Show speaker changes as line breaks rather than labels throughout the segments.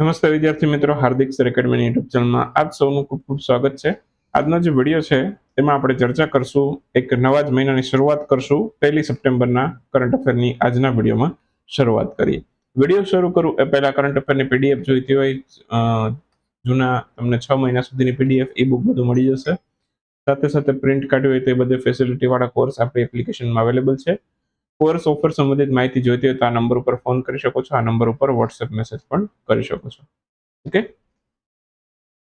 નમસ્તે વિદ્યાર્થી મિત્રો, હાર્દિક સર એકેડમીની યુટ્યુબ ચેનલમાં આપ સૌનું ખૂબ ખૂબ સ્વાગત છે. આજનો જે વીડિયો છે, તેમાં આપણે ચર્ચા કરશું, એક નવા જ મહિનાની શરૂઆત કરશું, પહેલી સપ્ટેમ્બરના કરંટ અફેરની આજના વિડીયોમાં શરૂઆત કરીએ. વીડિયો શરૂ કરું એ પહેલાં કરંટ અફેરની પીડીએફ જોઈતી હોય જૂના, તમને છ મહિના સુધીની પીડીએફ ઈ બુક બધું મળી જશે. સાથે સાથે પ્રિન્ટ કાઢવી હોય તે બધે ફેસિલિટીવાળા કોર્સ આપણી એપ્લિકેશનમાં અવેલેબલ છે. કોર્સ ઓફર સંબંધિત માહિતી જોઈતી હોય તો આ નંબર ઉપર ફોન કરી શકો છો. આ નંબર ઉપર વોટ્સએપ મેસેજ પણ કરી શકો છો. ઓકે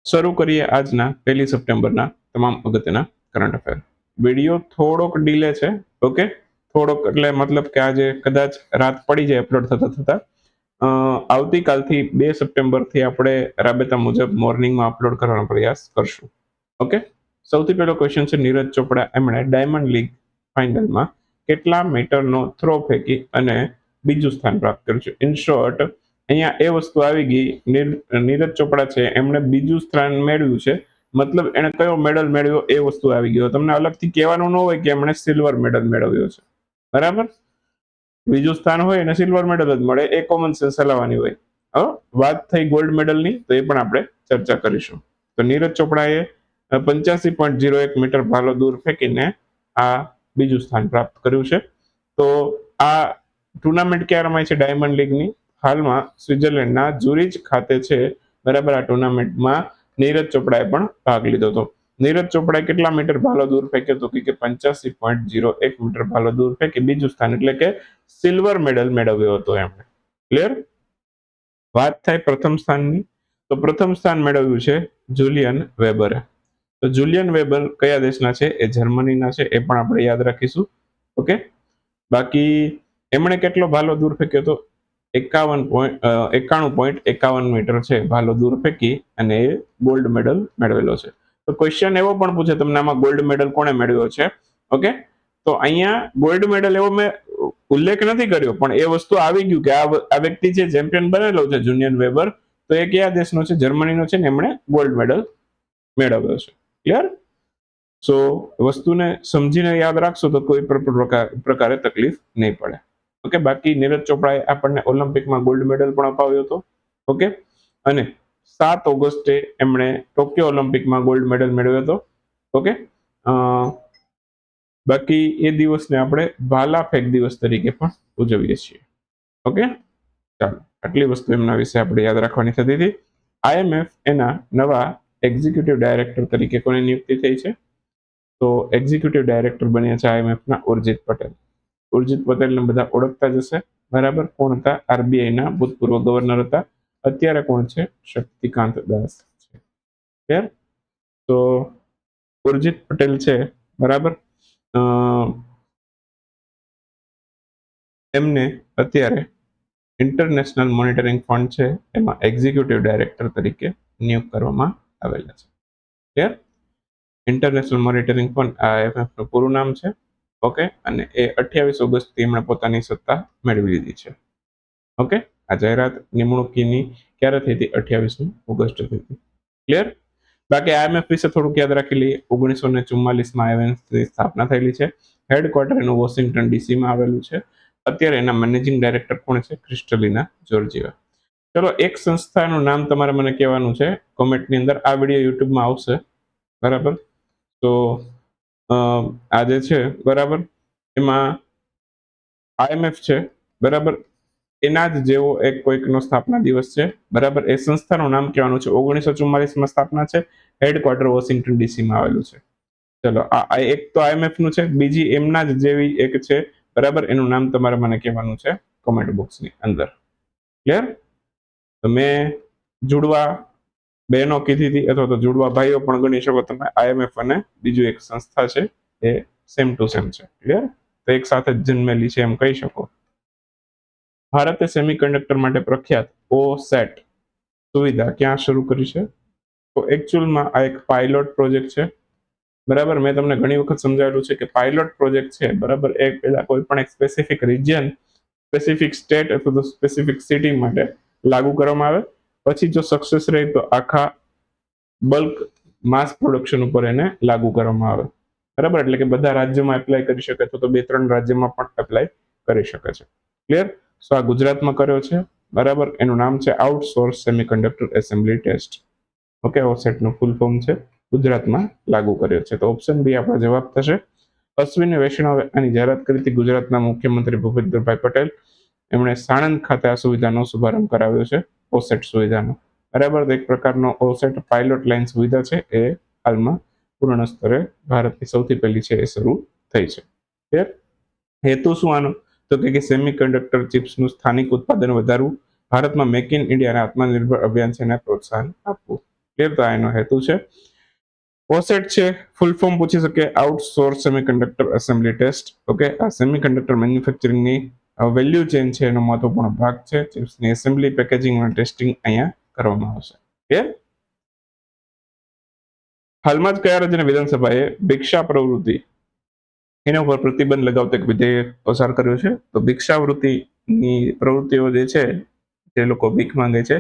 શરૂ કરીએ આજના પહેલી સપ્ટેમ્બરના તમામ અગત્યના કરંટ અફેર વીડિયો થોડોક ડીલે છે. ઓકે થોડોક એટલે મતલબ કે આજે કદાચ રાત પડી જાય અપલોડ થતા થતા. આવતીકાલથી બે સપ્ટેમ્બરથી આપણે રાબેતા મુજબ મોર્નિંગમાં અપલોડ કરવાનો પ્રયાસ કરશું. ઓકે સૌથી પહેલો ક્વેશ્ચન છે નીરજ ચોપડા એમણે ડાયમંડ લીગ ફાઇનલમાં કેટલા મીટરનો થ્રો ફેંકી અને બીજું સ્થાન પ્રાપ્ત કર્યું છે. ઇન શોર્ટ અહીંયા એ વસ્તુ આવી ગઈ નીરજ ચોપડા છે, એમણે બીજું સ્થાન મેળવ્યું છે. મતલબ એણે કયો મેડલ મેળવ્યો એ વસ્તુ આવી ગયો તમને અલગથી કહેવાનું ન હોય કે એમણે સિલ્વર મેડલ મેળવ્યો છે. બરાબર? બીજું સ્થાન હોય અને સિલ્વર મેડલ જ મળે, એ કોમન સેન્સ હલાવવાની હોય. હવે વાત થઈ ગોલ્ડ મેડલની તો એ પણ આપણે ચર્ચા કરીશું. તો નીરજ ચોપડાએ પંચ્યાસી પોઈન્ટ ઝીરો એક મીટર ભાલો દૂર ફેંકીને આ બીજું સ્થાન પ્રાપ્ત કર્યું છે. તો આ ટુર્નામેન્ટ ક્યાં રમાય છે? ડાયમંડ લીગની હાલમાં સ્વિટ્ઝરલેન્ડના જુરિચ ખાતે છે. બરાબર, આ ટુર્નામેન્ટમાં નીરજ ચોપડાએ પણ ભાગ લીધો હતો. નીરજ ચોપડાએ કેટલા મીટર ભાલો દૂર ફેંક્યો તો કે પંચ્યાસી પોઈન્ટ ઝીરો એક મીટર ભાલો દૂર ફેંકી બીજું સ્થાન એટલે કે સિલ્વર મેડલ મેળવ્યો હતો એમણે. ક્લિયર વાત થાય પ્રથમ સ્થાનની. તો પ્રથમ સ્થાન મેળવ્યું છે જુલિયન વેબરે. તો જુલિયન વેબર કયા દેશના છે? એ જર્મનીના છે, એ પણ આપણે યાદ રાખીશું. ઓકે? બાકી એમણે કેટલો ભાલો દૂર ફેંક્યો તો? એકાવન પોઈન્ટ એકાણું પોઈન્ટ એકાવન મીટર છે ભાલો દૂર ફેંકી અને એ ગોલ્ડ મેડલ મેળવેલો છે. તો ક્વેશ્ચન એવો પણ પૂછે તમને આમાં ગોલ્ડ મેડલ કોણે મેળવ્યો છે? ઓકે? તો અહીંયા ગોલ્ડ મેડલ એવો મેં ઉલ્લેખ નથી કર્યો, પણ એ વસ્તુ આવી ગયું કે આ વ્યક્તિ જે ચેમ્પિયન બનેલો છે જુનિયન વેબર, તો એ કયા દેશનો છે? જર્મનીનો છે ને એમણે ગોલ્ડ મેડલ મેળવ્યો છે. ક્લિયર સો વસ્તુને સમજીને યાદ રાખશો તો કોઈ પણ પ્રકાર- તકલીફ નહીં પડે. ઓકે બાકી નીરજ ચોપડાએ આપણને ઓલિમ્પિકમાં ગોલ્ડ મેડલ પણ અપાવ્યો હતો. ઓકે અને સાત ઓગસ્ટે એમણે ટોક્યો ઓલિમ્પિકમાં ગોલ્ડ મેડલ મેળવ્યો હતો. ઓકે બાકી એ દિવસને આપણે ભાલા ફેંક દિવસ તરીકે પણ ઉજવીએ છીએ. ઓકે ચાલો, આટલી વસ્તુ એમના વિશે આપણે યાદ રાખવાની થતી હતી. આઈએમએફ એના નવા એક્ઝિક્યુટિવ ડાયરેક્ટર તરીકે કોની નિયુક્તિ થઈ છે? તો એક્ઝિક્યુટિવ ડાયરેક્ટર બન્યા છે આઈએમએફના ઉર્જિત પટેલ. ઉર્જિત પટેલને બધા ઓળખતા જશે બરાબર? કોણ હતા? આરબીઆઈના ભૂતપૂર્વ ગવર્નર હતા. અત્યારે કોણ છે? શક્તિકાંત દાસ છે. ક્લિયર તો ઉર્જિત પટેલ છે. બરાબર? એમને અત્યારે ઇન્ટરનેશનલ મોનિટરિંગ ફંડ છે. એમાં એક્ઝિક્યુટિવ ડાયરેક્ટર તરીકે નિયુક્ત કરવામાં આવેલા છે. ક્લિયર ઇન્ટરનેશનલ મોનિટરિંગ પણ આ એફએફનું પૂરું નામ છે. ઓકે અને એ અઠ્યાવીસ ઓગસ્ટથી એમણે પોતાની સત્તા મેળવી લીધી છે. ઓકે આ જાહેરાત નિમણૂકીની ક્યારે થઈ હતી? અઠ્યાવીસમી ઓગસ્ટ થઈ હતી. ક્લિયર બાકી આઈએમએફ વિશે થોડુંક યાદ રાખી લઈએ. ઓગણીસો ને ચુમ્માલીસમાં આઈએમએફની સ્થાપના થયેલી છે. હેડક્વાર્ટર એનું વોશિંગ્ટન ડીસીમાં આવેલું છે. અત્યારે એના મેનેજિંગ ડાયરેક્ટર કોણ છે? ક્રિસ્ટલીના જોર્જિયા ચલો, એક સંસ્થાનું નામ તમારે મને કહેવાનું છે. કોમેન્ટની અંદર આ વીડિયો યુટ્યુબમાં આવશે. બરાબર? તો આ જે છે, બરાબર? એમાં આઈએમએફ છે, બરાબર? એના જ જેવો એક કોઈકનો સ્થાપના દિવસ છે, બરાબર? એ સંસ્થાનું નામ કહેવાનું છે. ઓગણીસો ચુમ્માલીસમાં સ્થાપના છે, હેડક્વાર્ટર વોશિંગ્ટન ડીસીમાં આવેલું છે. ચલો આ એક તો આઈએમએફનું છે, બીજી એમના જ જેવી એક છે, બરાબર? એનું નામ તમારે મને કહેવાનું છે, કોમેન્ટ બોક્સની અંદર. ક્લિયર? મેં જુડવા બહેનો કીધી હતી, અથવા તો જુડવા ભાઈઓ પણ ગણી શકો તમે આઈએમએફ અને બીજું એક સંસ્થા છે, એ સેમ ટુ સેમ છે ક્લિયર તો એક સાથે જ જન્મેલી છે એમ કહી શકો. ભારતે સેમિકન્ડક્ટર માટે પ્રખ્યાત ઓ સેટ સુવિધા ક્યાં શરૂ કરી છે? તો એકચ્યુઅલમાં આ એક પાયલોટ પ્રોજેક્ટ છે. બરાબર? મેં તમને ઘણી વખત સમજાવેલું છે કે પાયલોટ પ્રોજેક્ટ છે, બરાબર? એક પહેલા કોઈ પણ એક સ્પેસિફિક રિજિયન સ્પેસિફિક સ્ટેટ અથવા તો સ્પેસિફિક સિટી માટે લાગુ કરવામાં આવે. પછી જો સક્સેસ રહે તો આખા બલ્ક માસ પ્રોડક્શન ઉપર એને લાગુ કરવામાં આવે. બરાબર? એટલે કે બધા રાજ્યોમાં એપ્લાય કરી શકે તો બે ત્રણ રાજ્યમાં પણ એપ્લાય કરી શકે છે. ક્લિયર સો આ ગુજરાતમાં કર્યો છે. બરાબર? એનું નામ છે outsource semiconductor assembly test okay ઓસેટનું full form છે. ગુજરાતમાં લાગુ કર્યો છે. તો ઓપ્શન બી આપણો જવાબ થશે. અશ્વિની વૈષ્ણવે આની જાહેરાત કરી હતી ગુજરાતના મુખ્યમંત્રી ભૂપેન્દ્રભાઈ પટેલ. એમણે સાણંદ ખાતે આ સુવિધાનો શુભારંભ કરાવ્યો છે, ઓસેટ સુવિધાનો. બરાબર? એક પ્રકારનો ઓસેટ પાયલોટ લાઇન સુવિધા છે, એ હાલમાં પૂર્ણ સ્તરે ભારતની સૌથી પહેલી છે, એ શરૂ થઈ છે. હેતુ શું આનો? તો કે સેમિકન્ડક્ટર ચિપ્સનું સ્થાનિક ઉત્પાદન વધારવું, ભારતમાં મેક ઇન ઇન્ડિયાના આત્મનિર્ભર અભિયાન છે એને પ્રોત્સાહન આપવું. ક્લિયર તો એનો હેતુ છે. ઓસેટ છે ફૂલ ફોર્મ પૂછી શકે outsource semiconductor assembly test okay આ સેમિકન્ડક્ટર મેન્યુફેક્ચરિંગની વેલ્યુ ચેન છે એનો મહત્વપૂર્ણ ભાગ છે. ચિપ્સની એસેમ્બલી પેકેજિંગ અને ટેસ્ટિંગ અહીંયા કરવામાં આવશે. ક્લિયર હાલમાં જ કયા રાજ્યની વિધાનસભાએ ભિક્ષા પ્રવૃત્તિ એના ઉપર પ્રતિબંધ લગાવતો એક વિધેયક પસાર કર્યો છે? તો ભિક્ષાવૃત્તિની પ્રવૃત્તિઓ જે છે, જે લોકો ભીખ માંગે છે,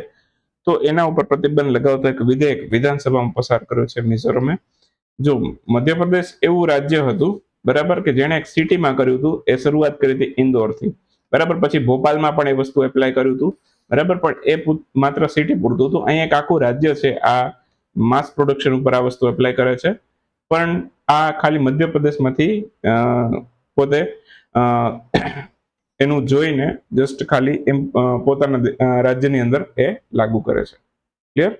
તો એના ઉપર પ્રતિબંધ લગાવતા એક વિધેયક વિધાનસભામાં પસાર કર્યો છે મિઝોરમે. જો મધ્યપ્રદેશ એવું રાજ્ય હતું બરાબર? કે જેણે એક સિટીમાં કર્યું હતું, એ શરૂઆત કરી હતી ઇન્દોરથી. બરાબર? પછી ભોપાલમાં પણ એ વસ્તુ એપ્લાય કર્યું હતું. બરાબર? પણ એ માત્ર સિટી પૂરતું હતું. અહીંયા એક આખું રાજ્ય છે. આ માસ પ્રોડક્શન ઉપર આ વસ્તુ એપ્લાય કરે છે. પણ આ ખાલી મધ્યપ્રદેશમાંથી પોતે એનું જોઈને જસ્ટ ખાલી એમ પોતાના રાજ્યની અંદર એ લાગુ કરે છે. ક્લિયર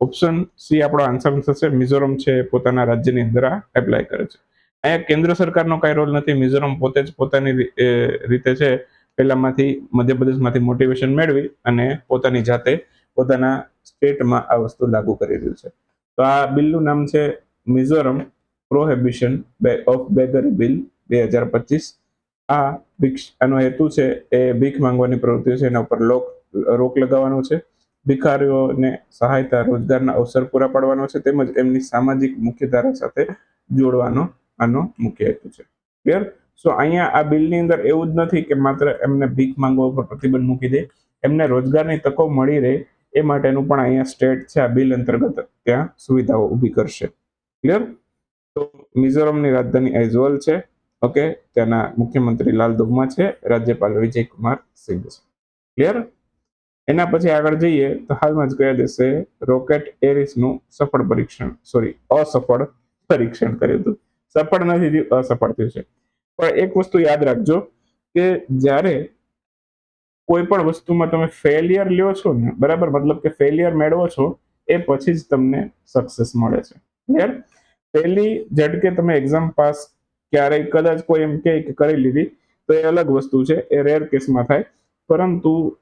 ઓપ્શન સી આપણો આન્સર થશે. મિઝોરમ છે પોતાના રાજ્યની અંદર આ એપ્લાય કરે છે. અહીંયા કેન્દ્ર સરકારનો કઈ રોલ નથી. મિઝોરમ પોતે જ પોતાની રીતે છે. પહેલામાંથી મધ્યપ્રદેશમાંથી મોટિવેશન મેળવી અને પોતાની જાતે પોતાના સ્ટેટમાં આ વસ્તુ લાગુ કરી રહ્યું છે. તો આ બિલનું નામ છે Mizoram prohibition of beggary bill બે હજાર પચીસ. આ ભિક્ષ, આનો હેતુ છે એ ભીખ માંગવાની પ્રવૃત્તિ છે. એના ઉપર લોક, રોક લગાવવાનો છે. ભિખારીઓને સહાયતા રોજગારના અવસર પૂરા પાડવાનો છે. તેમજ એમની સામાજિક મુખ્યધારા સાથે જોડવાનો આનો મુખ્ય હેતુ છે. ક્લિયર સો અહીંયા આ બિલની અંદર એવું જ નથી કે માત્ર એમને ભીખ માંગવા ઉપર પ્રતિબંધ મૂકી દે, એમને રોજગારની તકો મળી રહે એ માટેનું પણ અહીંયા સ્ટેટ છે આ બિલ અંતર્ગત ત્યાં સુવિધાઓ ઊભી કરશે. ક્લિયર તો મિઝોરમની રાજધાની આઇઝોલ છે, ઓકે? ત્યાંના મુખ્યમંત્રી લાલ દુગમા છે, રાજ્યપાલ વિજય કુમાર સિંઘ છે. ક્લિયર એના પછી આગળ જઈએ તો હાલમાં જ કયા દેશે રોકેટ એરિસનું સફળ પરીક્ષણ સોરી અસફળ પરીક્ષણ કર્યું હતું. સફળ નથી થયું, અસફળ થયું છે. પણ એક વસ્તુ યાદ રાખજો કે જ્યારે કોઈ પણ વસ્તુમાં તમે ફેલિયર લ્યો છો ને, બરાબર? મતલબ કે ફેલિયર મેળવો છો, એ પછી જ તમને સક્સેસ મળે છે. ક્લિયર પહેલી ઝટકે તમે એક્ઝામ પાસ ક્યારેય, કદાચ કોઈ એમ કે કરી લીધી, તો એ અલગ વસ્તુ છે, એ રેર કેસમાં થાય. પરંતુ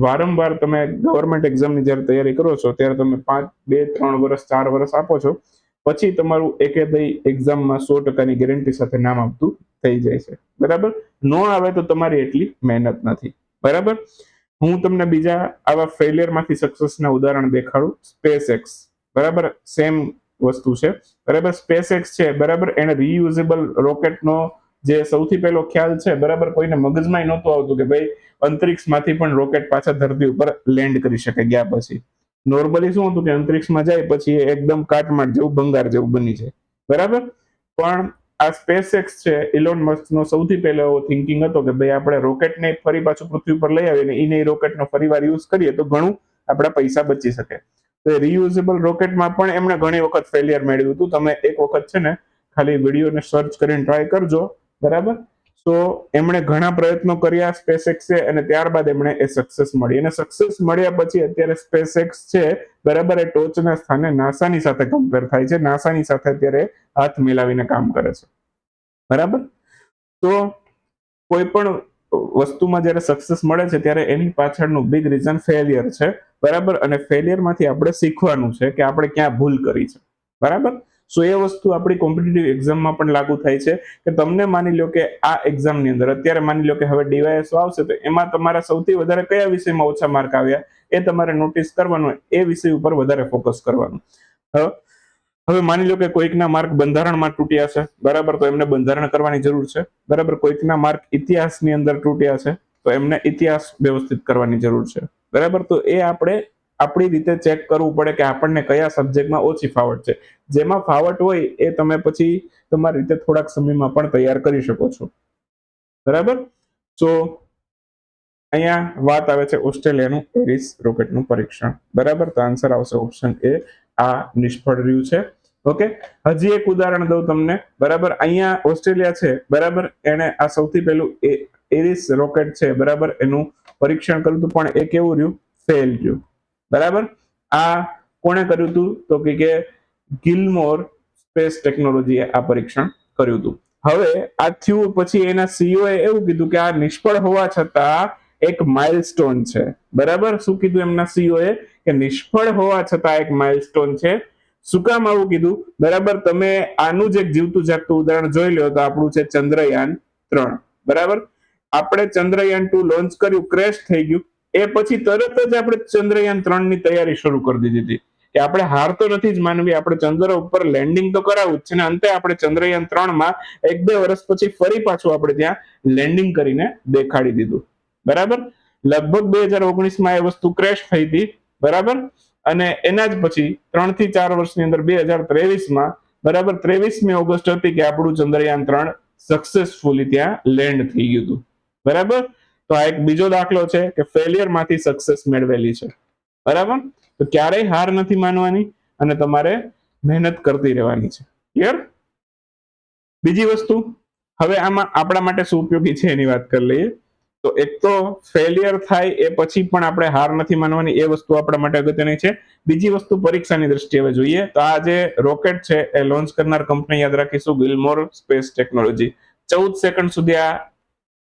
વારંવાર તમે ગવર્મેન્ટ એક્ઝામની જ્યારે તૈયારી કરો છો, ત્યારે તમે પાંચ, બે, ત્રણ વર્ષ ચાર વર્ષ આપો છો પછી તમારું એકેદય એક્ઝામમાં સો ટકાની ગેરંટી સાથે નામ આપતું થઈ જાય છે. બરાબર? નો આવે તો તમારી એટલી મહેનત નથી. બરાબર? હું તમને બીજા આવા ફેલિયરમાંથી સક્સેસના ઉદાહરણ દેખાડું. સ્પેસ એક્સ બરાબર? સેમ વસ્તુ છે. બરાબર? સ્પેસ એક્સ છે. બરાબર? એને રીયુઝેબલ રોકેટનો જે સૌથી પહેલો ખ્યાલ છે, બરાબર? કોઈને મગજમાં નહોતું આવતું કે ભાઈ અંતરિક્ષમાંથી પણ રોકેટ પાછા ધરતી ઉપર લેન્ડ કરી શકે ગયા પછી. નોર્મલી શું હતું કે અંતરિક્ષમાં જાય પછી એ એકદમ કાટમાટ જેવું ભંગાર જેવું બની જાય. બરાબર? પણ આ સ્પેસ એક્સ છે ઇલોન મસ્કનો સૌથી પહેલો એવો થિંકિંગ હતો કે ભાઈ આપણે રોકેટને ફરી પાછું પૃથ્વી પર લઈ આવીને એને રોકેટનો ફરીવાર યુઝ કરીએ તો ઘણું આપણા પૈસા બચી શકે. તો એ રિયુઝેબલ રોકેટમાં પણ એમણે ઘણી વખત ફેલિયર મેળવ્યું હતું. તમે એક વખત છે ને ખાલી વિડીયોને સર્ચ કરીને ટ્રાય કરજો. બરાબર? તો એમણે ઘણા પ્રયત્નો કર્યા સ્પેસએક્સ અને ત્યારબાદ એમણે એ સક્સેસ મળી. અને સક્સેસ મળ્યા પછી અત્યારે સ્પેસએક્સ છે, બરાબર, એ ટોચના સ્થાને નાસાની સાથે કમ્પેર થાય છે. નાસાની સાથે અત્યારે હાથ મિલાવીને કામ કરે છે. બરાબર? તો કોઈ પણ વસ્તુમાં જ્યારે સક્સેસ મળે છે, ત્યારે એની પાછળનું બિગ રીઝન ફેલિયર છે. બરાબર? અને ફેલિયરમાંથી આપણે શીખવાનું છે કે આપણે ક્યાં ભૂલ કરી છે. બરાબર? સો એ વસ્તુ આપણી કોમ્પિટિટિવ એક્ઝામમાં પણ લાગુ થાય છે કે તમને માની લો કે આ એક્ઝામની અંદર, અત્યારે માની લો કે હવે ડીવાયએસઓ આવશે, તો એમાં તમારા સૌથી વધારે કયા વિષયમાં ઓછા માર્ક આવ્યા? એ તમારે નોટિસ કરવાનું, એ વિષય ઉપર વધારે ફોકસ કરવાનું. હવે હવે માની લો કે કોઈકના માર્ક બંધારણમાં તૂટ્યા છે, બરાબર? તો એમને બંધારણ કરવાની જરૂર છે, બરાબર? કોઈકના માર્ક ઇતિહાસની અંદર તૂટ્યા છે, તો એમને ઇતિહાસ વ્યવસ્થિત કરવાની જરૂર છે, બરાબર? તો એ આપણે આપણી રીતે ચેક કરવું પડે કે આપણને કયા સબ્જેક્ટમાં ઓછી ફાવટ છે. જેમાં ફાવટ હોય એ તમે પછી તમારી રીતે થોડાક સમયમાં પણ તૈયાર કરી શકો છો. બરાબર? તો અહીંયા વાત આવે છે ઓસ્ટ્રેલિયાનું એરિસ રોકેટનું પરીક્ષણ. બરાબર? તો આન્સર આવશે ઓપ્શન એ આ નિષ્ફળ રહ્યું છે. ઓકે? હજી એક ઉદાહરણ દઉં તમને. બરાબર? અહીંયા ઓસ્ટ્રેલિયા છે. બરાબર? એને આ સૌથી પહેલું એરિસ રોકેટ છે. બરાબર? એનું પરીક્ષણ કર્યું હતું, પણ એ કેવું રહ્યું? ફેલ રહ્યું. બરાબર? આ કોણે કર્યું હતું તો કે ગિલમોર સ્પેસ ટેકનોલોજીએ આ પરીક્ષણ કર્યું હતું હવે આ થયું પછી એના સીઓ એ એવું કીધું કે આ નિષ્ફળ હોવા છતાં એક માઇલસ્ટોન છે. બરાબર? શું કીધું એમના સીઈઓ એ? કે નિષ્ફળ હોવા છતાં એક માઇલસ્ટોન છે. શું કામ આવું કીધું? બરાબર? તમે આનું જ એક જીવતું જાગતું ઉદાહરણ જોઈ લો તો આપણું છે ચંદ્રયાન ત્રણ. બરાબર? આપણે ચંદ્રયાન ટુ લોન્ચ કર્યું, ક્રેશ થઈ ગયું. એ પછી તરત જ આપણે ચંદ્રયાન ત્રણની તૈયારી શરૂ કરી દીધી હતી. કે આપણે હાર તો નથી જ માનવી, આપણે ચંદ્ર ઉપર લેન્ડિંગ તો કરાવવું જ છે અંતે આપણે ચંદ્રયાન ત્રણમાં એક બે વર્ષ પછી ફરી પાછું આપણે ત્યાં લેન્ડિંગ કરીને દેખાડી દીધું. બરાબર? લગભગ બે હજાર ઓગણીસમાં એ વસ્તુ ક્રેશ થઈ હતી. બરાબર? અને એના જ પછી ત્રણથી ચાર વર્ષની અંદર બે હજાર ત્રેવીસમાં, બરાબર ત્રેવીસમી ઓગસ્ટ હતી કે આપણું ચંદ્રયાન ત્રણ સક્સેસફુલી ત્યાં લેન્ડ થઈ ગયું હતું. બરાબર? તો આ એક બીજો દાખલો છે કે ફેલિયરમાંથી સક્સેસ મેળવેલી છે. બરાબર? તો ક્યારેય હાર નથી માનવાની અને તમારે મહેનત કરતી રહેવાની છે. ક્લિયર બીજી વસ્તુ, હવે આમાં આપણા માટે શું ઉપયોગી છે એની વાત કરી લઈએ. તો એક તો ફેલિયર થાય એ પછી પણ આપણે હાર નથી માનવાની, એ વસ્તુ આપણા માટે અગત્યની છે. બીજી વસ્તુ પરીક્ષાની દ્રષ્ટિએ હવે જોઈએ, તો આ જે રોકેટ છે એ લોન્ચ કરનાર કંપની યાદ રાખીશું ગિલમોર સ્પેસ ટેકનોલોજી ચૌદ સેકન્ડ સુધી આ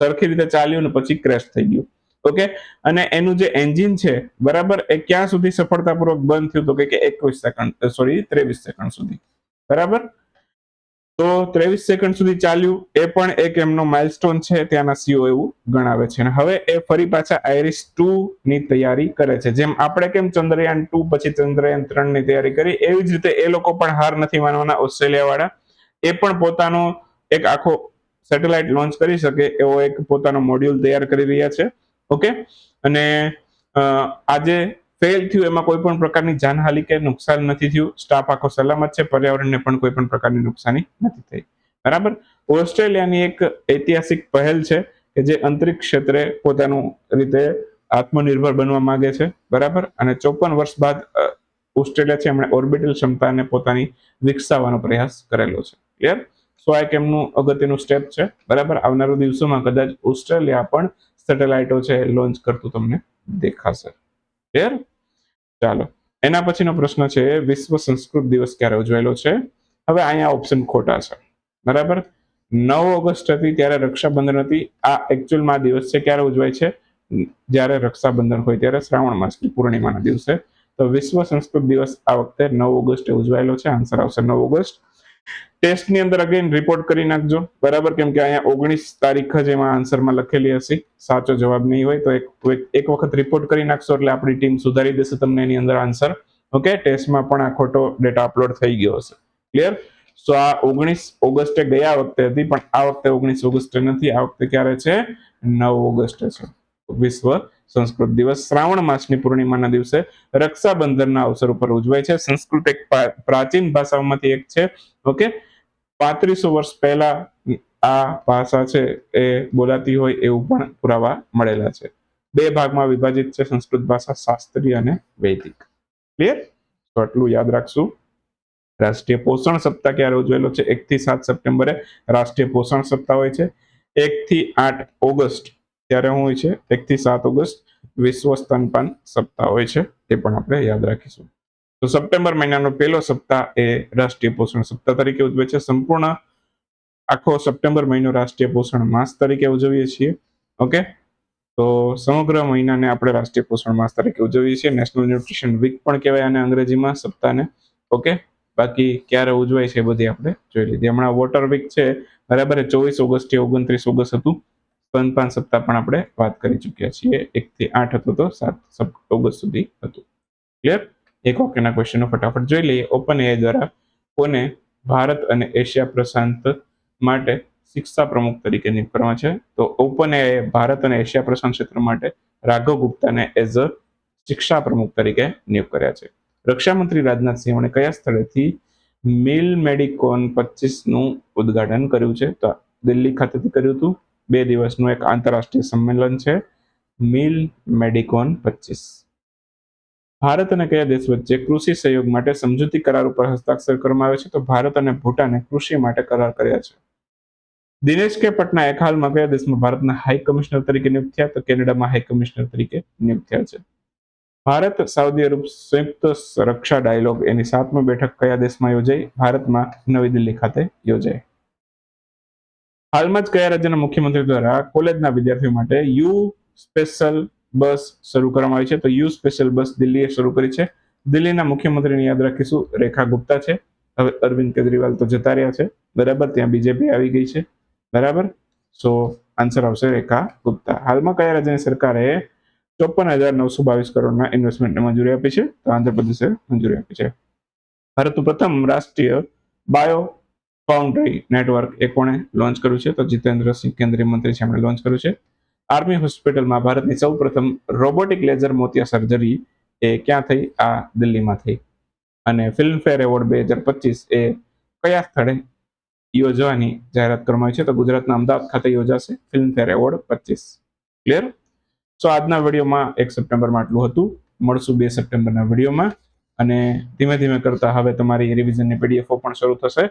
સરખી રીતે ચાલ્યું ને પછી ક્રેશ થઈ ગયું. ઓકે અને એનું જે એન્જિન છે, બરાબર, એ ક્યાં સુધી સફળતાપૂર્વક બંધ થયું તો કે એકવીસ સેકન્ડ સોરી ત્રેવીસ સેકન્ડ સુધી. બરાબર? તો ત્રેવીસ સેકન્ડ સુધી ચાલ્યું, એ પણ એક એમનો માઇલસ્ટોન છે, ત્યાંના સીઓ એવું ગણાવે છે. અને હવે એ ફરી પાછા આઈરિસ ટુ ની તૈયારી કરે છે. જેમ આપણે કેમ ચંદ્રયાન ટુ પછી ચંદ્રયાન ત્રણની તૈયારી કરી, એવી જ રીતે એ લોકો પણ હાર નથી માનવાના ઓસ્ટ્રેલિયા વાળા એ પણ પોતાનો એક આખો સેટેલાઇટ લોન્ચ કરી શકે એવો એક પોતાનો મોડ્યુલ તૈયાર કરી રહ્યા છે. ઓકે? અને આજે ફેલ થયું એમાં કોઈ પણ પ્રકારની જાનહાનિ કે નુકસાન નથી થયું. સ્ટાફ આખો સલામત છે. પર્યાવરણને પણ કોઈ પણ પ્રકારની નુકસાની નથી થઈ. બરાબર? ઓસ્ટ્રેલિયાની એક ઐતિહાસિક પહેલ છે કે જે અંતરિક્ષ ક્ષેત્રે પોતાનું રીતે આત્મનિર્ભર બનવા માંગે છે. બરાબર? અને ચોપન વર્ષ બાદ ઓસ્ટ્રેલિયા છે એમણે ઓર્બિટલ ક્ષમતાને પોતાની વિકસાવવાનો પ્રયાસ કરેલો છે. ક્લિયર? સો આ એક એમનું અગત્યનું સ્ટેપ છે. બરાબર? આવનારા દિવસોમાં કદાચ ઓસ્ટ્રેલિયા પણ સેટેલાઇટો છે લોન્ચ કરતું તમને દેખાશે. ક્લિયર ચાલો. એના પછીનો પ્રશ્ન છે, વિશ્વ સંસ્કૃત દિવસ ક્યારે ઉજવાયેલો છે? હવે અહીંયા ઓપ્શન ખોટા છે. બરાબર? નવ ઓગસ્ટ હતી ત્યારે રક્ષાબંધન હતી. આ એકચ્યુઅલમાં દિવસ છે, ક્યારે ઉજવાય છે? જ્યારે રક્ષાબંધન હોય ત્યારે શ્રાવણ માસ પૂર્ણિમાના દિવસે. તો વિશ્વ સંસ્કૃત દિવસ આ વખતે નવ ઓગસ્ટે ઉજવાયેલો છે. આન્સર આવશે નવ ઓગસ્ટ. ટેસ્ટની અંદર અગેન રિપોર્ટ કરી નાખજો. બરાબર? કેમ કે અહીંયા ઓગણીસ તારીખ જ એમાં આન્સરમાં લખેલી હશે. સાચો જવાબ નહીં હોય તો એક એક વખત રિપોર્ટ કરી નાખશો એટલે આપણી ટીમ સુધારી દેશે તમને એની અંદર આન્સર ઓકે ટેસ્ટમાં પણ આ ખોટો ડેટા અપલોડ થઈ ગયો હશે. ક્લિયર સો આ ઓગણીસ ઓગસ્ટે ગયા વખતે હતી, પણ આ વખતે ઓગણીસ ઓગસ્ટે નથી. આ વખતે ક્યારે છે? નવ ઓગસ્ટે છે. વિશ્વ સંસ્કૃત દિવસ શ્રાવણ માસની પૂર્ણિમાના દિવસે રક્ષાબંધનના અવસર ઉપર ઉજવાય છે. સંસ્કૃત એક પ્રાચીન ભાષાઓમાંથી એક છે. ઓકે? પાંત્રીસો વર્ષ પહેલા આ ભાષા છે એ બોલાતી હોય એવું પણ પુરાવા મળેલા છે. બે ભાગમાં વિભાજિત છે સંસ્કૃત ભાષા શાસ્ત્રીય અને વૈદિક. ક્લિયર તો આટલું યાદ રાખશું. રાષ્ટ્રીય પોષણ સપ્તાહ ક્યારે ઉજવેલો છે? એક થી સાત સપ્ટેમ્બરે રાષ્ટ્રીય પોષણ સપ્તાહ હોય છે. એક થી આઠ ઓગસ્ટ ત્યારે શું હોય છે એક થી સાત ઓગસ્ટ વિશ્વ સ્તનપાન સપ્તાહ હોય છે, એ પણ આપણે યાદ રાખીશું. તો સપ્ટેમ્બર મહિનાનો પહેલો સપ્તાહ એ રાષ્ટ્રીય પોષણ સપ્તાહ તરીકે ઉજવે છે. સંપૂર્ણ આખો સપ્ટેમ્બર મહિનો રાષ્ટ્રીય પોષણ માસ તરીકે ઉજવીએ છીએ. ઓકે? તો સમગ્ર મહિનાને આપણે રાષ્ટ્રીય પોષણ માસ તરીકે ઉજવીએ છીએ. નેશનલ ન્યુટ્રિશન વીક પણ કહેવાય અને અંગ્રેજીમાં સપ્તાહને. ઓકે? બાકી ક્યારે ઉજવાય છે એ બધી આપણે જોઈ લીધી. હમણાં વોટર વીક છે. બરાબર ચોવીસ ઓગસ્ટથી ઓગણત્રીસ ઓગસ્ટ હતું. સ્તનપાન સપ્તાહ પણ આપણે વાત કરી ચૂક્યા છીએ. એકથી આઠ હતો તો સાત ઓગસ્ટ સુધી હતું. ક્લિયર એક ઓકેના ક્વેશ્ચનો ફટાફટ જોઈ લઈએ. ઓપન એઆઈ દ્વારા કોને ભારત અને એશિયા પ્રશાંત માટે શિક્ષા પ્રમુખ તરીકે નિયુક્ત કરવા છે? તો ઓપન એ ભારત અને એશિયા પ્રશાંત ક્ષેત્ર માટે રાઘવ ગુપ્તાને એઝ અ શિક્ષા પ્રમુખ તરીકે નિયુક્ત કર્યા છે. રક્ષામંત્રી રાજનાથ સિંહે કયા સ્થળેથી મિલ મેડિકોન પચીસનું ઉદઘાટન કર્યું છે? તો દિલ્હી ખાતેથી કર્યું હતું. બે દિવસનું એક આંતરરાષ્ટ્રીય સંમેલન છે, મિલ મેડિકોન પચીસ. ભારત અને કયા દેશ વચ્ચે કૃષિ સહયોગ માટે સમજૂતી કરાર ઉપર હસ્તાક્ષર કરવામાં આવ્યો છે? તો ભારત અને ભૂટાને કૃષિ માટે કરાર કર્યા છે. દિનેશ કે પટનાયક હાલમાં કયા દેશમાં ભારતના હાઈ કમિશનર તરીકે નિયુક્ત થયા? તો કેનેડામાં હાઈ કમિશનર તરીકે નિયુક્ત થયા છે. ભારત, સાઉદી અરબ સંયુક્ત રક્ષા ડાયલોગ એની સાતમી બેઠક કયા દેશમાં યોજાઈ? ભારતમાં નવી દિલ્હી ખાતે યોજાઈ. હાલમાં જ કયા રાજ્યના મુખ્યમંત્રી દ્વારા કોલેજના વિદ્યાર્થીઓ માટે યુ સ્પેશિયલ બસ શરૂ કરવામાં આવી છે? તો યુ સ્પેશિયલ બસ દિલ્હીએ શરૂ કરી છે. દિલ્હીના મુખ્યમંત્રીને યાદ રાખીશું, રેખા ગુપ્તા છે. હવે અરવિંદ કેજરીવાલ તો જતા રહ્યા છે. બરાબર, ત્યાં બીજેપી આવી ગઈ છે. બરાબર? સો આન્સર આવશે રેખા ગુપ્તા. હાલમાં કયા રાજ્યની સરકારે ચોપન હજાર નવસો બાવીસ કરોડના ઇન્વેસ્ટમેન્ટને મંજૂરી આપી છે? તો આંધ્રપ્રદેશે મંજૂરી આપી છે. ભારતનું પ્રથમ રાષ્ટ્રીય બાયો ફાઉન્ડ્રી નેટવર્ક એ કોણે લોન્ચ કર્યું છે? તો જીતેન્દ્રસિંહ કેન્દ્રીય મંત્રી છે, એમણે લોન્ચ કર્યું છે. આર્મી હોસ્પિટલમાં ભારતની સૌ પ્રથમ રોબોટિક લેઝર મોતિયા સર્જરી એ ક્યાં થઈ? આ દિલ્હીમાં થઈ. અને ફિલ્મફેર એવોર્ડ બે હજાર પચીસ એ કયા સ્થળે યોજવાની જાહેરાત કરવામાં આવી છે? તો ગુજરાતના અમદાવાદ ખાતે યોજાશે ફિલ્મફેર એવોર્ડ પચીસ. ક્લિયર સો આજના વિડીયોમાં એક સપ્ટેમ્બરમાં આટલું હતું. મળશું બે સપ્ટેમ્બરના વિડીયોમાં. અને ધીમે ધીમે કરતા હવે તમારી રિવિઝનની પીડીએફઓ પણ શરૂ થશે.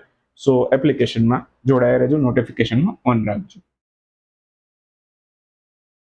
સો એપ્લિકેશનમાં જોડાયા રહેજો નોટિફિકેશનમાં ઓન રાખજો.